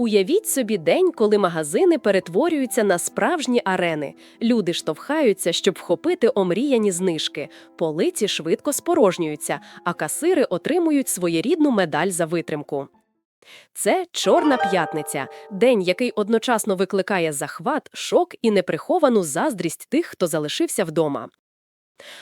Уявіть собі день, коли магазини перетворюються на справжні арени. Люди штовхаються, щоб вхопити омріяні знижки. Полиці швидко спорожнюються, а касири отримують своєрідну медаль за витримку. Це Чорна п'ятниця, день, який одночасно викликає захват, шок і неприховану заздрість тих, хто залишився вдома.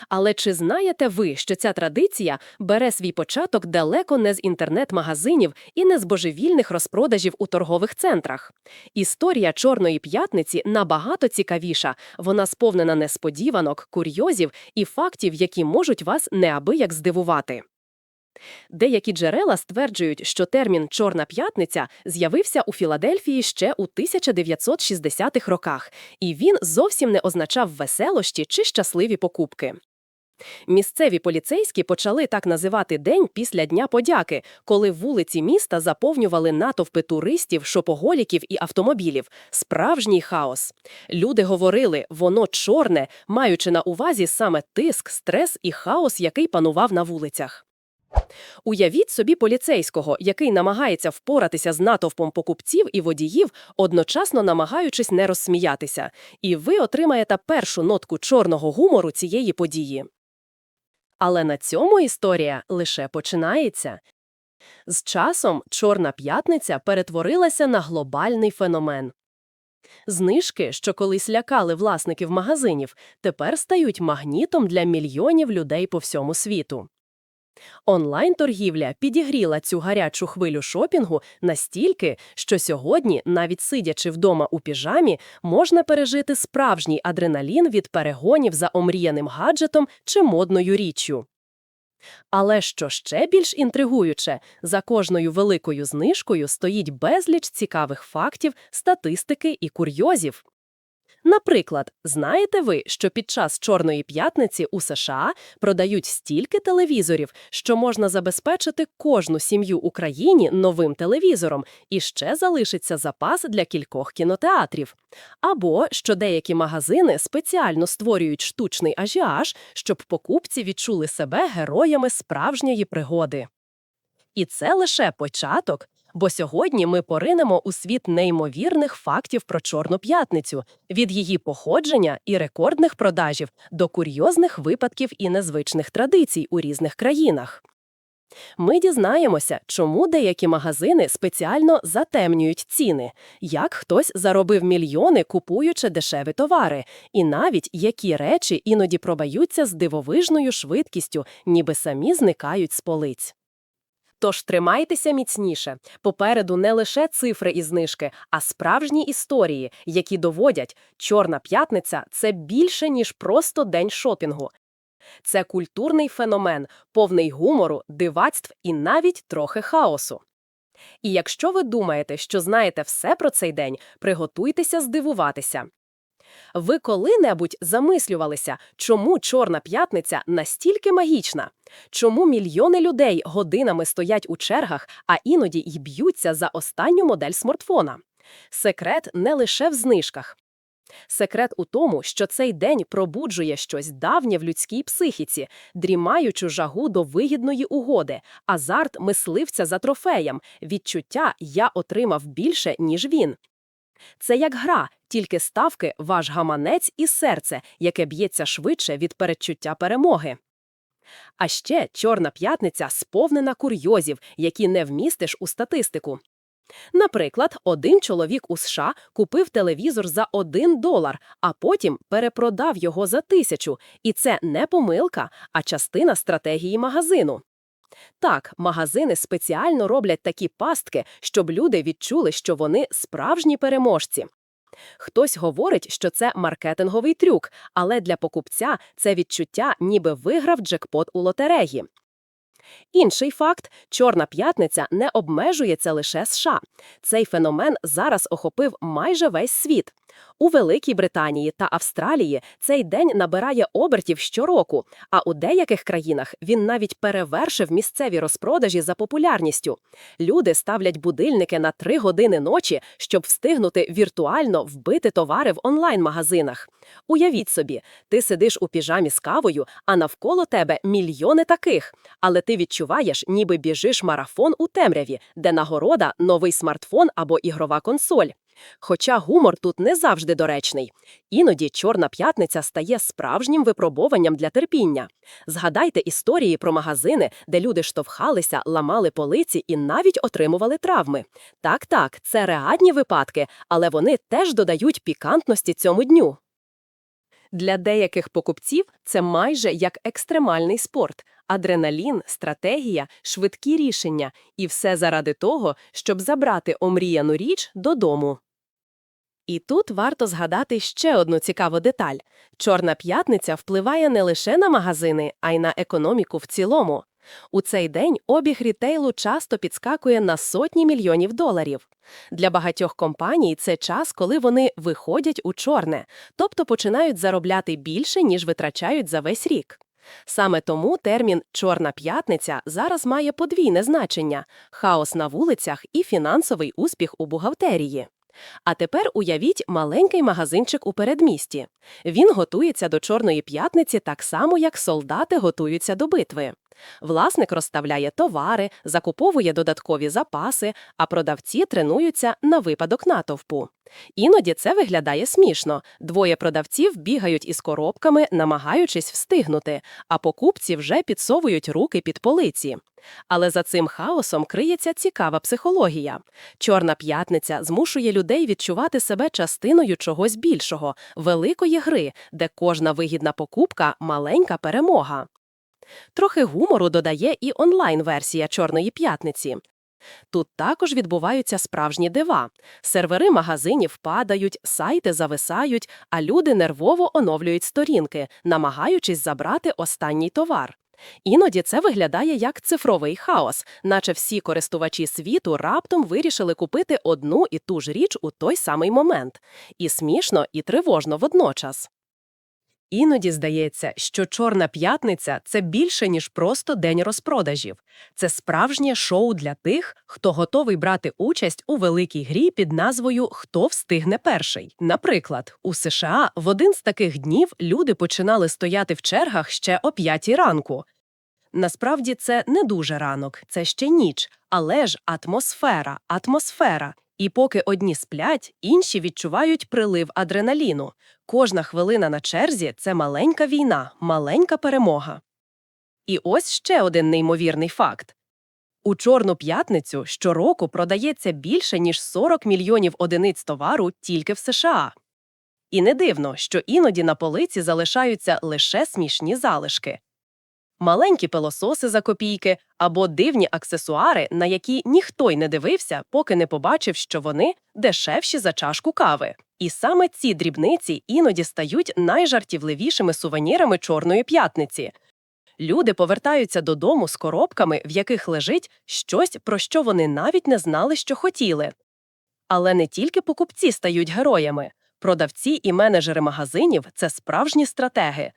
Але чи знаєте ви, що ця традиція бере свій початок далеко не з інтернет-магазинів і не з божевільних розпродажів у торгових центрах? Історія Чорної п'ятниці набагато цікавіша. Вона сповнена несподіванок, курйозів і фактів, які можуть вас неабияк здивувати. Деякі джерела стверджують, що термін Чорна п'ятниця з'явився у Філадельфії ще у 1960-х роках, і він зовсім не означав веселощі чи щасливі покупки. Місцеві поліцейські почали так називати день після Дня подяки, коли вулиці міста заповнювали натовпи туристів, шопоголіків і автомобілів. Справжній хаос. Люди говорили, воно чорне, маючи на увазі саме тиск, стрес і хаос, який панував на вулицях. Уявіть собі поліцейського, який намагається впоратися з натовпом покупців і водіїв, одночасно намагаючись не розсміятися, і ви отримаєте першу нотку чорного гумору цієї події. Але на цьому історія лише починається. З часом Чорна п'ятниця перетворилася на глобальний феномен. Знижки, що колись лякали власників магазинів, тепер стають магнітом для мільйонів людей по всьому світу. Онлайн-торгівля підігріла цю гарячу хвилю шопінгу настільки, що сьогодні, навіть сидячи вдома у піжамі, можна пережити справжній адреналін від перегонів за омріяним гаджетом чи модною річчю. Але що ще більш інтригуюче, за кожною великою знижкою стоїть безліч цікавих фактів, статистики і курйозів. Наприклад, знаєте ви, що під час Чорної п'ятниці у США продають стільки телевізорів, що можна забезпечити кожну сім'ю у країні новим телевізором, і ще залишиться запас для кількох кінотеатрів. Або що деякі магазини спеціально створюють штучний ажіаж, щоб покупці відчули себе героями справжньої пригоди. І це лише початок. Бо сьогодні ми поринемо у світ неймовірних фактів про Чорну п'ятницю, від її походження і рекордних продажів до курйозних випадків і незвичних традицій у різних країнах. Ми дізнаємося, чому деякі магазини спеціально затемнюють ціни, як хтось заробив мільйони, купуючи дешеві товари, і навіть які речі іноді пробаються з дивовижною швидкістю, ніби самі зникають з полиць. Тож тримайтеся міцніше. Попереду не лише цифри і знижки, а справжні історії, які доводять, Чорна п'ятниця це більше, ніж просто день шопінгу. Це культурний феномен, повний гумору, дивацтв і навіть трохи хаосу. І якщо ви думаєте, що знаєте все про цей день, приготуйтеся здивуватися. Ви коли-небудь замислювалися, чому Чорна п'ятниця настільки магічна? Чому мільйони людей годинами стоять у чергах, а іноді й б'ються за останню модель смартфона? Секрет не лише в знижках. Секрет у тому, що цей день пробуджує щось давнє в людській психіці, дрімаючу жагу до вигідної угоди, азарт мисливця за трофеєм, відчуття я отримав більше, ніж він. Це як гра, тільки ставки ваш гаманець і серце, яке б'ється швидше від передчуття перемоги. А ще Чорна п'ятниця сповнена курйозів, які не вмістиш у статистику. Наприклад, один чоловік у США купив телевізор за один долар, а потім перепродав його за тисячу, і це не помилка, а частина стратегії магазину. Так, магазини спеціально роблять такі пастки, щоб люди відчули, що вони справжні переможці. Хтось говорить, що це маркетинговий трюк, але для покупця це відчуття, ніби виграв джекпот у лотереї. Інший факт Чорна п'ятниця не обмежується лише США. Цей феномен зараз охопив майже весь світ. У Великій Британії та Австралії цей день набирає обертів щороку, а у деяких країнах він навіть перевершив місцеві розпродажі за популярністю. Люди ставлять будильники на 3 години ночі, щоб встигнути віртуально вбити товари в онлайн-магазинах. Уявіть собі, ти сидиш у піжамі з кавою, а навколо тебе мільйони таких. Але ти відчуваєш, ніби біжиш марафон у темряві, де нагорода новий смартфон або ігрова консоль. Хоча гумор тут не завжди доречний. Іноді Чорна п'ятниця стає справжнім випробуванням для терпіння. Згадайте історії про магазини, де люди штовхалися, ламали полиці і навіть отримували травми. Так, так, це реальні випадки, але вони теж додають пікантності цьому дню. Для деяких покупців це майже як екстремальний спорт. Адреналін, стратегія, швидкі рішення і все заради того, щоб забрати омріяну річ додому. І тут варто згадати ще одну цікаву деталь. Чорна п'ятниця впливає не лише на магазини, а й на економіку в цілому. У цей день обіг рітейлу часто підскакує на сотні мільйонів доларів. Для багатьох компаній це час, коли вони виходять у чорне, тобто починають заробляти більше, ніж витрачають за весь рік. Саме тому термін Чорна п'ятниця зараз має подвійне значення хаос на вулицях і фінансовий успіх у бухгалтерії. А тепер уявіть маленький магазинчик у передмісті. Він готується до Чорної п'ятниці так само, як солдати готуються до битви. Власник розставляє товари, закуповує додаткові запаси, а продавці тренуються на випадок натовпу. Іноді це виглядає смішно. Двоє продавців бігають із коробками, намагаючись встигнути, а покупці вже підсовують руки під полиці. Але за цим хаосом криється цікава психологія. Чорна п'ятниця змушує людей відчувати себе частиною чогось більшого, великої гри, де кожна вигідна покупка маленька перемога. Трохи гумору додає і онлайн-версія Чорної п'ятниці. Тут також відбуваються справжні дива. Сервери магазинів падають, сайти зависають, а люди нервово оновлюють сторінки, намагаючись забрати останній товар. Іноді це виглядає як цифровий хаос, наче всі користувачі світу раптом вирішили купити одну і ту ж річ у той самий момент. І смішно, і тривожно водночас. Іноді здається, що Чорна п'ятниця це більше, ніж просто день розпродажів. Це справжнє шоу для тих, хто готовий брати участь у великій грі під назвою Хто встигне перший. Наприклад, у США в один з таких днів люди починали стояти в чергах ще о п'ятій ранку. Насправді це не дуже ранок, це ще ніч, але ж атмосфера, атмосфера. І поки одні сплять, інші відчувають прилив адреналіну. Кожна хвилина на черзі це маленька війна, маленька перемога. І ось ще один неймовірний факт. У Чорну п'ятницю щороку продається більше, ніж 40 мільйонів одиниць товару тільки в США. І не дивно, що іноді на полиці залишаються лише смішні залишки. Маленькі пилососи за копійки або дивні аксесуари, на які ніхто й не дивився, поки не побачив, що вони дешевші за чашку кави. І саме ці дрібниці іноді стають найжартівливішими сувенірами Чорної п'ятниці. Люди повертаються додому з коробками, в яких лежить щось, про що вони навіть не знали, що хотіли. Але не тільки покупці стають героями. Продавці і менеджери магазинів це справжні стратеги.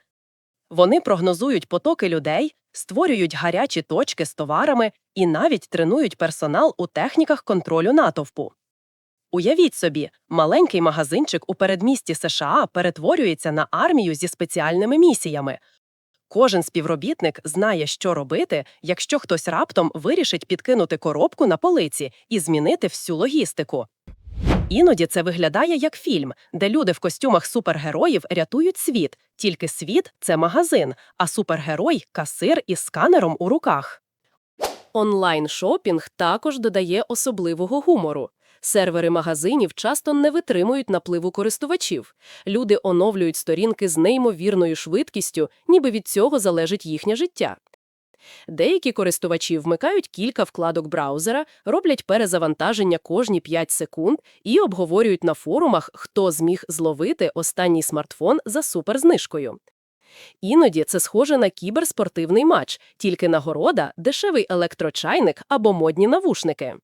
Вони прогнозують потоки людей, створюють гарячі точки з товарами і навіть тренують персонал у техніках контролю натовпу. Уявіть собі, маленький магазинчик у передмісті США перетворюється на армію зі спеціальними місіями. Кожен співробітник знає, що робити, якщо хтось раптом вирішить підкинути коробку на полиці і змінити всю логістику. Іноді це виглядає як фільм, де люди в костюмах супергероїв рятують світ, тільки світ це магазин, а супергерой касир із сканером у руках. Онлайн-шопінг також додає особливого гумору. Сервери магазинів часто не витримують напливу користувачів. Люди оновлюють сторінки з неймовірною швидкістю, ніби від цього залежить їхнє життя. Деякі користувачі вмикають кілька вкладок браузера, роблять перезавантаження кожні 5 секунд і обговорюють на форумах, хто зміг зловити останній смартфон за суперзнижкою. Іноді це схоже на кіберспортивний матч, тільки нагорода, дешевий електрочайник або модні навушники.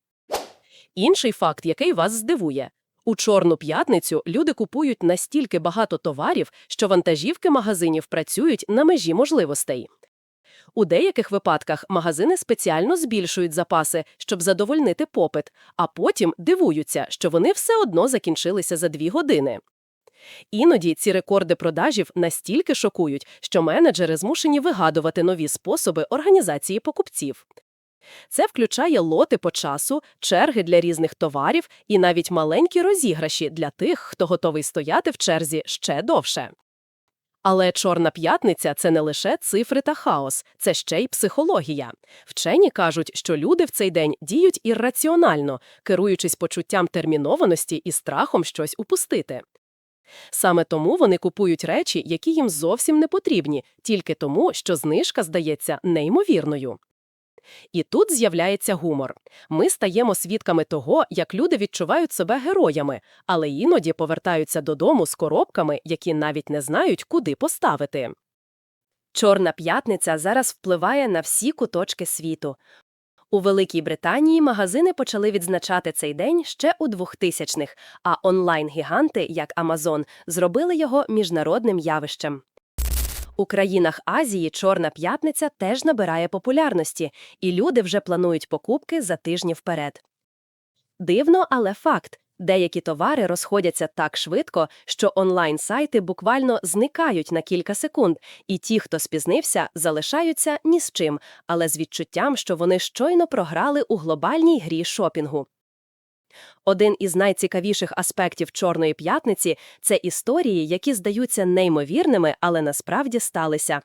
Інший факт, який вас здивує. У Чорну п'ятницю люди купують настільки багато товарів, що вантажівки магазинів працюють на межі можливостей. У деяких випадках магазини спеціально збільшують запаси, щоб задовольнити попит, а потім дивуються, що вони все одно закінчилися за дві години. Іноді ці рекорди продажів настільки шокують, що менеджери змушені вигадувати нові способи організації покупців. Це включає лоти по часу, черги для різних товарів і навіть маленькі розіграші для тих, хто готовий стояти в черзі ще довше. Але Чорна п'ятниця це не лише цифри та хаос, це ще й психологія. Вчені кажуть, що люди в цей день діють ірраціонально, керуючись почуттям термінованості і страхом щось упустити. Саме тому вони купують речі, які їм зовсім не потрібні, тільки тому, що знижка здається неймовірною. І тут з'являється гумор. Ми стаємо свідками того, як люди відчувають себе героями, але іноді повертаються додому з коробками, які навіть не знають, куди поставити. Чорна п'ятниця зараз впливає на всі куточки світу. У Великій Британії магазини почали відзначати цей день ще у 2000-х, а онлайн-гіганти, як Amazon, зробили його міжнародним явищем. У країнах Азії Чорна п'ятниця теж набирає популярності, і люди вже планують покупки за тижні вперед. Дивно, але факт. Деякі товари розходяться так швидко, що онлайн-сайти буквально зникають на кілька секунд, і ті, хто спізнився, залишаються ні з чим, але з відчуттям, що вони щойно програли у глобальній грі шопінгу. Один із найцікавіших аспектів Чорної п'ятниці це історії, які здаються неймовірними, але насправді сталися.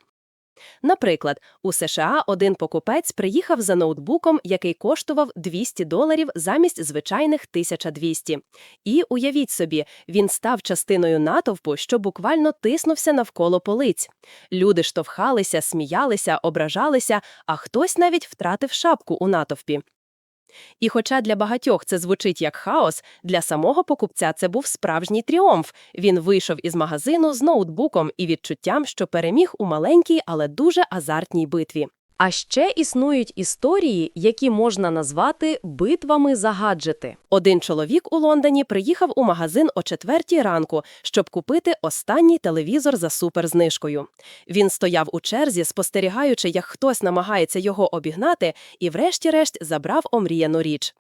Наприклад, у США один покупець приїхав за ноутбуком, який коштував 200 доларів замість звичайних 1200. І, уявіть собі, він став частиною натовпу, що буквально тиснувся навколо полиць. Люди штовхалися, сміялися, ображалися, а хтось навіть втратив шапку у натовпі. І хоча для багатьох це звучить як хаос, для самого покупця це був справжній тріумф. Він вийшов із магазину з ноутбуком і відчуттям, що переміг у маленькій, але дуже азартній битві. А ще існують історії, які можна назвати битвами за гаджети. Один чоловік у Лондоні приїхав у магазин о четвертій ранку, щоб купити останній телевізор за суперзнижкою. Він стояв у черзі, спостерігаючи, як хтось намагається його обігнати, і врешті-решт забрав омріяну річ.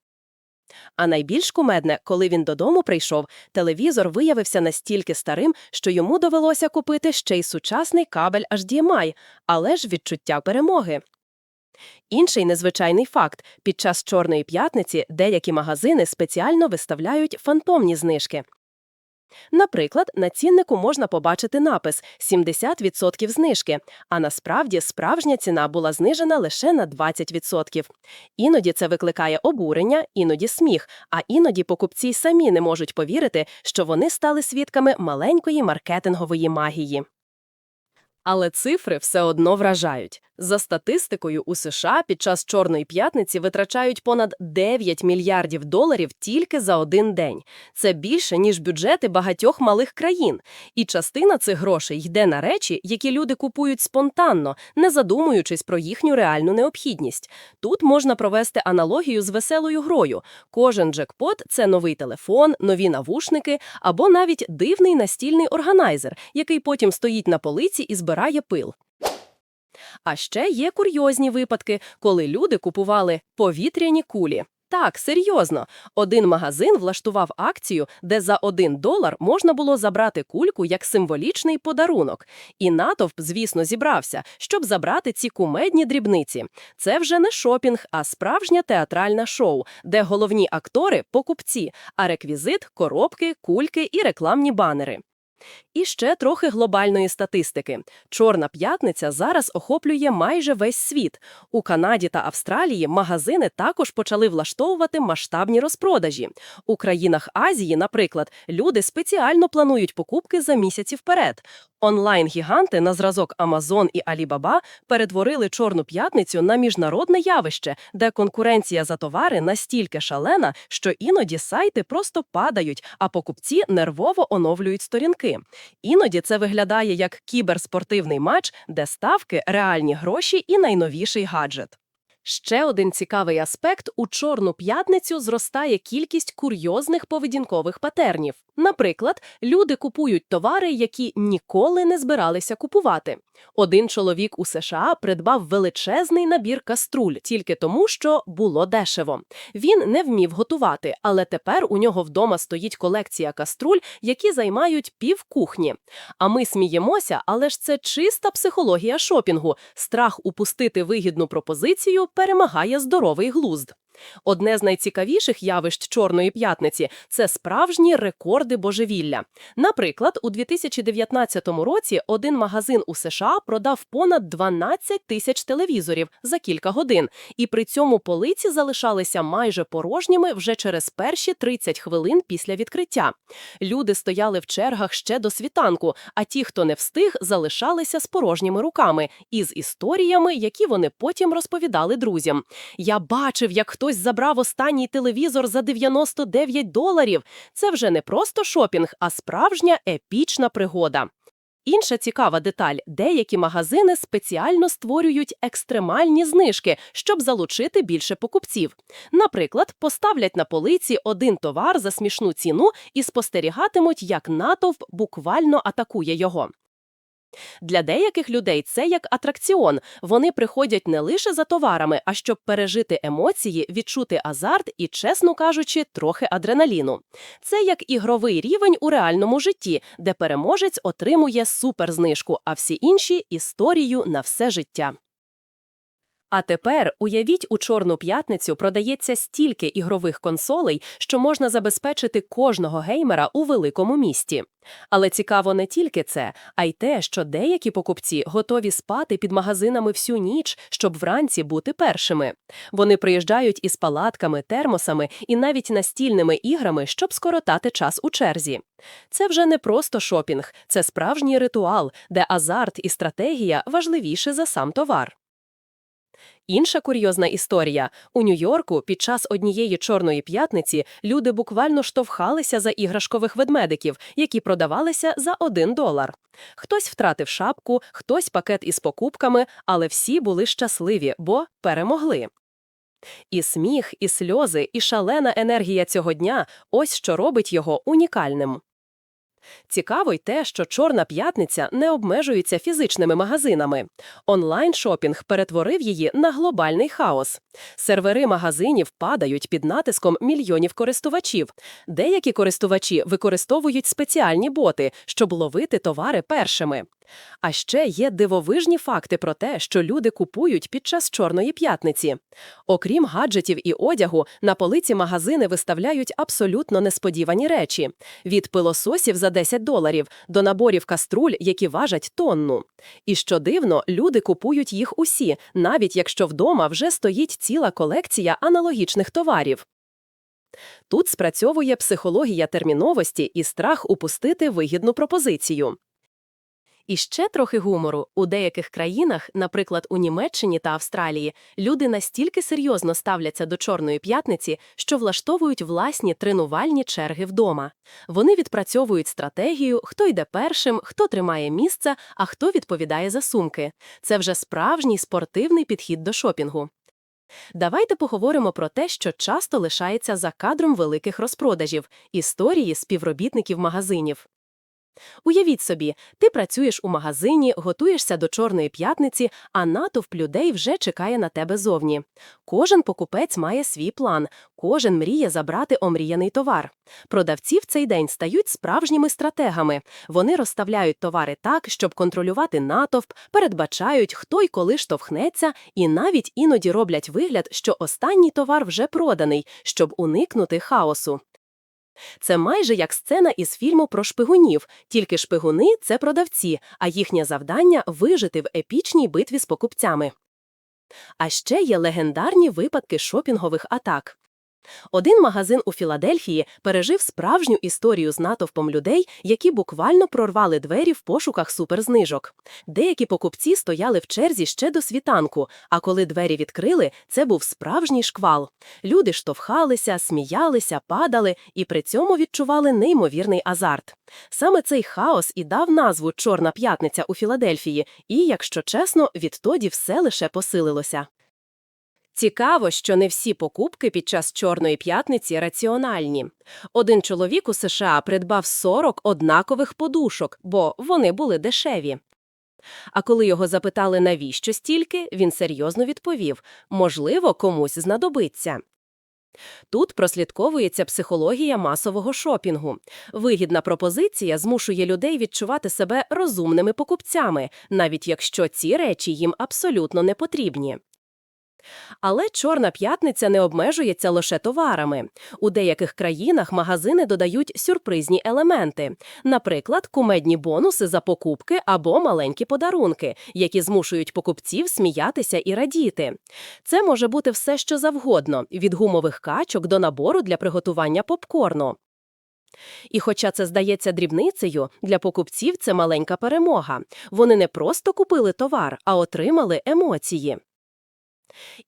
А найбільш кумедне, коли він додому прийшов, телевізор виявився настільки старим, що йому довелося купити ще й сучасний кабель HDMI, але ж відчуття перемоги. Інший незвичайний факт – під час Чорної п'ятниці деякі магазини спеціально виставляють фантомні знижки. Наприклад, на ціннику можна побачити напис 70% знижки, а насправді справжня ціна була знижена лише на 20%. Іноді це викликає обурення, іноді сміх, а іноді покупці самі не можуть повірити, що вони стали свідками маленької маркетингової магії. Але цифри все одно вражають. За статистикою, у США під час Чорної п'ятниці витрачають понад 9 мільярдів доларів тільки за один день. Це більше, ніж бюджети багатьох малих країн. І частина цих грошей йде на речі, які люди купують спонтанно, не задумуючись про їхню реальну необхідність. Тут можна провести аналогію з веселою грою. Кожен джекпот – це новий телефон, нові навушники або навіть дивний настільний органайзер, який потім стоїть на полиці і збирає пил. А ще є курйозні випадки, коли люди купували повітряні кулі. Так, серйозно, один магазин влаштував акцію, де за один долар можна було забрати кульку як символічний подарунок. І натовп, звісно, зібрався, щоб забрати ці кумедні дрібниці. Це вже не шопінг, а справжнє театральне шоу, де головні актори покупці, а реквізит коробки, кульки і рекламні банери. І ще трохи глобальної статистики. Чорна п'ятниця зараз охоплює майже весь світ. У Канаді та Австралії магазини також почали влаштовувати масштабні розпродажі. У країнах Азії, наприклад, люди спеціально планують покупки за місяці вперед. Онлайн-гіганти на зразок Amazon і Alibaba перетворили Чорну п'ятницю на міжнародне явище, де конкуренція за товари настільки шалена, що іноді сайти просто падають, а покупці нервово оновлюють сторінки. Іноді це виглядає як кіберспортивний матч, де ставки реальні гроші і найновіший гаджет. Ще один цікавий аспект – у Чорну п'ятницю зростає кількість курйозних поведінкових патернів. Наприклад, люди купують товари, які ніколи не збиралися купувати. Один чоловік у США придбав величезний набір каструль тільки тому, що було дешево. Він не вмів готувати, але тепер у нього вдома стоїть колекція каструль, які займають пів кухні. А ми сміємося, але ж це чиста психологія шопінгу. Страх упустити вигідну пропозицію перемагає здоровий глузд. Одне з найцікавіших явищ Чорної п'ятниці – це справжні рекорди божевілля. Наприклад, у 2019 році один магазин у США продав понад 12 тисяч телевізорів за кілька годин, і при цьому полиці залишалися майже порожніми вже через перші 30 хвилин після відкриття. Люди стояли в чергах ще до світанку, а ті, хто не встиг, залишалися з порожніми руками і з історіями, які вони потім розповідали друзям. Я бачив, як хтось забрав останній телевізор за 99 доларів. Це вже не просто шопінг, а справжня епічна пригода. Інша цікава деталь – деякі магазини спеціально створюють екстремальні знижки, щоб залучити більше покупців. Наприклад, поставлять на полиці один товар за смішну ціну і спостерігатимуть, як натовп буквально атакує його. Для деяких людей це як атракціон. Вони приходять не лише за товарами, а щоб пережити емоції, відчути азарт і, чесно кажучи, трохи адреналіну. Це як ігровий рівень у реальному житті, де переможець отримує суперзнижку, а всі інші історію на все життя. А тепер уявіть, у Чорну п'ятницю продається стільки ігрових консолей, що можна забезпечити кожного геймера у великому місті. Але цікаво не тільки це, а й те, що деякі покупці готові спати під магазинами всю ніч, щоб вранці бути першими. Вони приїжджають із палатками, термосами і навіть настільними іграми, щоб скоротати час у черзі. Це вже не просто шопінг, це справжній ритуал, де азарт і стратегія важливіші за сам товар. Інша курйозна історія. У Нью-Йорку під час однієї чорної п'ятниці люди буквально штовхалися за іграшкових ведмедиків, які продавалися за один долар. Хтось втратив шапку, хтось пакет із покупками, але всі були щасливі, бо перемогли. І сміх, і сльози, і шалена енергія цього дня ось що робить його унікальним. Цікаво й те, що Чорна п'ятниця не обмежується фізичними магазинами. Онлайн-шопінг перетворив її на глобальний хаос. Сервери магазинів падають під натиском мільйонів користувачів. Деякі користувачі використовують спеціальні боти, щоб ловити товари першими. А ще є дивовижні факти про те, що люди купують під час Чорної п'ятниці. Окрім гаджетів і одягу, на полиці магазини виставляють абсолютно несподівані речі: від пилососів за 10 доларів до наборів каструль, які важать тонну. І що дивно, люди купують їх усі, навіть якщо вдома вже стоїть ціла колекція аналогічних товарів. Тут спрацьовує психологія терміновості і страх упустити вигідну пропозицію. І ще трохи гумору. У деяких країнах, наприклад, у Німеччині та Австралії, люди настільки серйозно ставляться до Чорної п'ятниці, що влаштовують власні тренувальні черги вдома. Вони відпрацьовують стратегію, хто йде першим, хто тримає місце, а хто відповідає за сумки. Це вже справжній спортивний підхід до шопінгу. Давайте поговоримо про те, що часто лишається за кадром великих розпродажів історії співробітників магазинів. Уявіть собі, ти працюєш у магазині, готуєшся до Чорної п'ятниці, а натовп людей вже чекає на тебе зовні. Кожен покупець має свій план, кожен мріє забрати омріяний товар. Продавці в цей день стають справжніми стратегами. Вони розставляють товари так, щоб контролювати натовп, передбачають, хто й коли штовхнеться, і навіть іноді роблять вигляд, що останній товар вже проданий, щоб уникнути хаосу. Це майже як сцена із фільму про шпигунів, тільки шпигуни це продавці, а їхнє завдання вижити в епічній битві з покупцями. А ще є легендарні випадки шопінгових атак. Один магазин у Філадельфії пережив справжню історію з натовпом людей, які буквально прорвали двері в пошуках суперзнижок. Деякі покупці стояли в черзі ще до світанку, а коли двері відкрили, це був справжній шквал. Люди штовхалися, сміялися, падали і при цьому відчували неймовірний азарт. Саме цей хаос і дав назву Чорна п'ятниця у Філадельфії, і, якщо чесно, відтоді все лише посилилося. Цікаво, що не всі покупки під час Чорної п'ятниці раціональні. Один чоловік у США придбав 40 однакових подушок, бо вони були дешеві. А коли його запитали, навіщо стільки, він серйозно відповів можливо, комусь знадобиться. Тут прослідковується психологія масового шопінгу. Вигідна пропозиція змушує людей відчувати себе розумними покупцями, навіть якщо ці речі їм абсолютно не потрібні. Але Чорна п'ятниця не обмежується лише товарами. У деяких країнах магазини додають сюрпризні елементи, наприклад, кумедні бонуси за покупки або маленькі подарунки, які змушують покупців сміятися і радіти. Це може бути все, що завгодно, від гумових качок до набору для приготування попкорну. І хоча це здається дрібницею, для покупців це маленька перемога. Вони не просто купили товар, а отримали емоції.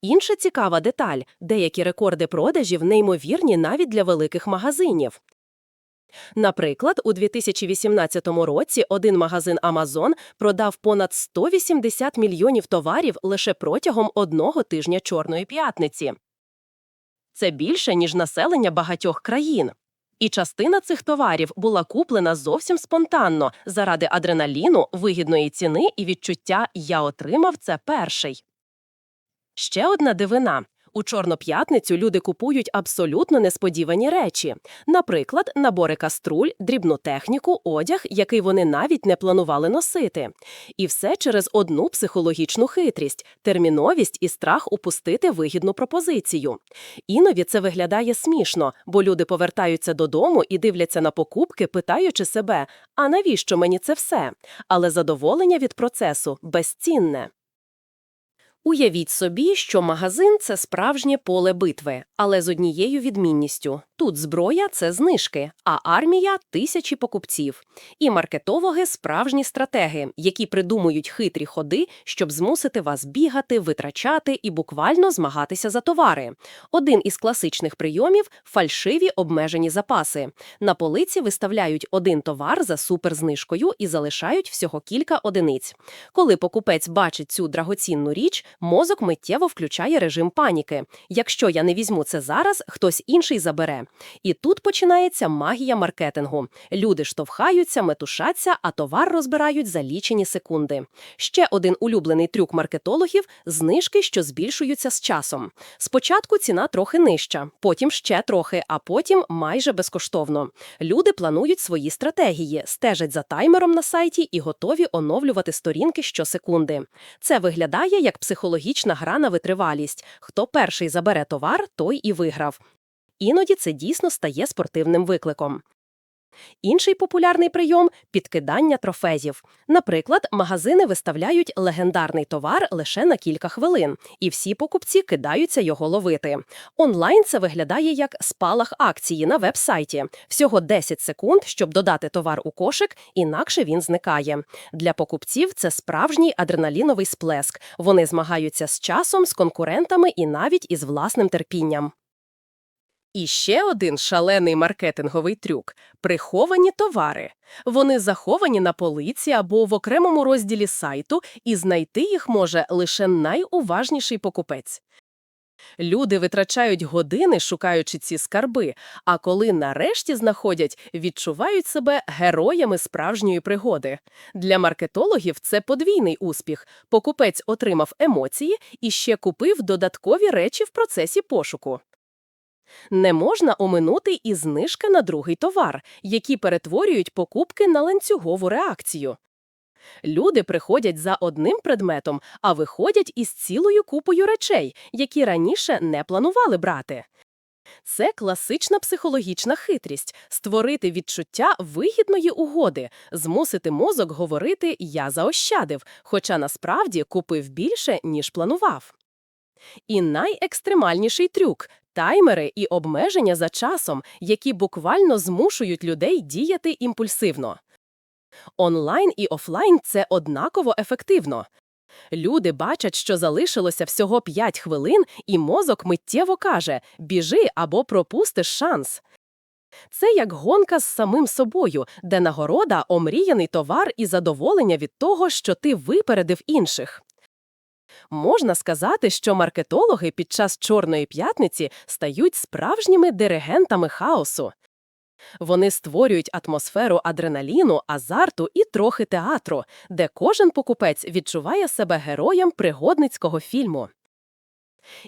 Інша цікава деталь деякі рекорди продажів неймовірні навіть для великих магазинів. Наприклад, у 2018 році один магазин Amazon продав понад 180 мільйонів товарів лише протягом одного тижня Чорної п'ятниці. Це більше, ніж населення багатьох країн. І частина цих товарів була куплена зовсім спонтанно заради адреналіну, вигідної ціни і відчуття Я отримав це перший. Ще одна дивина. У Чорну п'ятницю люди купують абсолютно несподівані речі, наприклад, набори каструль, дрібну техніку, одяг, який вони навіть не планували носити. І все через одну психологічну хитрість, терміновість і страх упустити вигідну пропозицію. Іноді це виглядає смішно, бо люди повертаються додому і дивляться на покупки, питаючи себе, а навіщо мені це все? Але задоволення від процесу безцінне. Уявіть собі, що магазин це справжнє поле битви, але з однією відмінністю. Тут зброя це знижки, а армія тисячі покупців. І маркетологи справжні стратеги, які придумують хитрі ходи, щоб змусити вас бігати, витрачати і буквально змагатися за товари. Один із класичних прийомів фальшиві обмежені запаси. На полиці виставляють один товар за суперзнижкою і залишають всього кілька одиниць. Коли покупець бачить цю драгоцінну річ, мозок миттєво включає режим паніки. Якщо я не візьму це зараз, хтось інший забере. І тут починається магія маркетингу. Люди штовхаються, метушаться, а товар розбирають за лічені секунди. Ще один улюблений трюк маркетологів знижки, що збільшуються з часом. Спочатку ціна трохи нижча, потім ще трохи, а потім майже безкоштовно. Люди планують свої стратегії, стежать за таймером на сайті і готові оновлювати сторінки щосекунди. Це виглядає як психологічна гра на витривалість. Хто перший забере товар, той і виграв. Іноді це дійсно стає спортивним викликом. Інший популярний прийом підкидання трофеїв. Наприклад, магазини виставляють легендарний товар лише на кілька хвилин, і всі покупці кидаються його ловити. Онлайн це виглядає як спалах акції на веб-сайті. Всього 10 секунд, щоб додати товар у кошик, інакше він зникає. Для покупців це справжній адреналіновий сплеск. Вони змагаються з часом, з конкурентами і навіть із власним терпінням. І ще один шалений маркетинговий трюк приховані товари. Вони заховані на полиці або в окремому розділі сайту, і знайти їх може лише найуважніший покупець. Люди витрачають години, шукаючи ці скарби, а коли нарешті знаходять, відчувають себе героями справжньої пригоди. Для маркетологів це подвійний успіх. Покупець отримав емоції і ще купив додаткові речі в процесі пошуку. Не можна оминути і знижки на другий товар, які перетворюють покупки на ланцюгову реакцію. Люди приходять за одним предметом, а виходять із цілою купою речей, які раніше не планували брати. Це класична психологічна хитрість створити відчуття вигідної угоди, змусити мозок говорити Я заощадив, хоча насправді купив більше, ніж планував. І найекстремальніший трюк таймери і обмеження за часом, які буквально змушують людей діяти імпульсивно. Онлайн і офлайн це однаково ефективно. Люди бачать, що залишилося всього 5 хвилин, і мозок миттєво каже біжи або пропустиш шанс. Це як гонка з самим собою, де нагорода омріяний товар і задоволення від того, що ти випередив інших. Можна сказати, що маркетологи під час Чорної п'ятниці стають справжніми диригентами хаосу. Вони створюють атмосферу адреналіну, азарту і трохи театру, де кожен покупець відчуває себе героєм пригодницького фільму.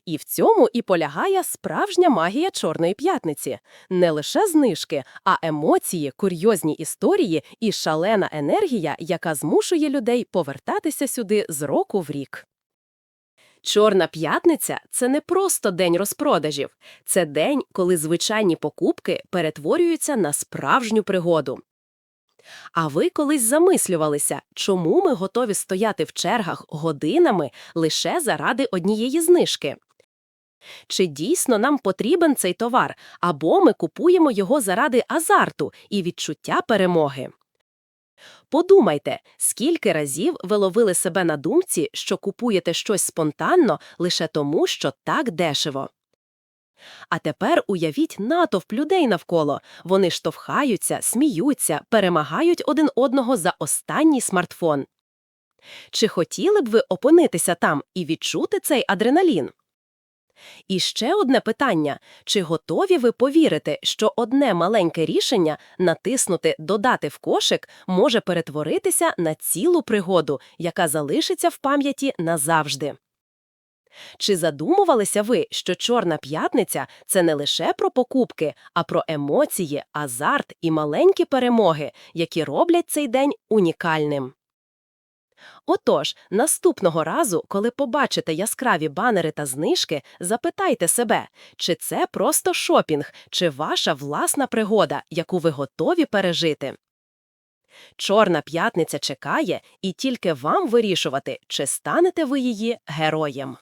І в цьому і полягає справжня магія Чорної п'ятниці. Не лише знижки, а емоції, курйозні історії і шалена енергія, яка змушує людей повертатися сюди з року в рік. Чорна п'ятниця це не просто день розпродажів, це день, коли звичайні покупки перетворюються на справжню пригоду. А ви колись замислювалися, чому ми готові стояти в чергах годинами лише заради однієї знижки? Чи дійсно нам потрібен цей товар, або ми купуємо його заради азарту і відчуття перемоги? Подумайте, скільки разів ви ловили себе на думці, що купуєте щось спонтанно лише тому, що так дешево. А тепер уявіть натовп людей навколо. Вони штовхаються, сміються, перемагають один одного за останній смартфон. Чи хотіли б ви опинитися там і відчути цей адреналін? І ще одне питання: чи готові ви повірити, що одне маленьке рішення натиснути Додати в кошик може перетворитися на цілу пригоду, яка залишиться в пам'яті назавжди? Чи задумувалися ви, що Чорна п'ятниця це не лише про покупки, а про емоції, азарт і маленькі перемоги, які роблять цей день унікальним? Отож, наступного разу, коли побачите яскраві банери та знижки, запитайте себе, чи це просто шопінг, чи ваша власна пригода, яку ви готові пережити. Чорна п'ятниця чекає, і тільки вам вирішувати, чи станете ви її героєм.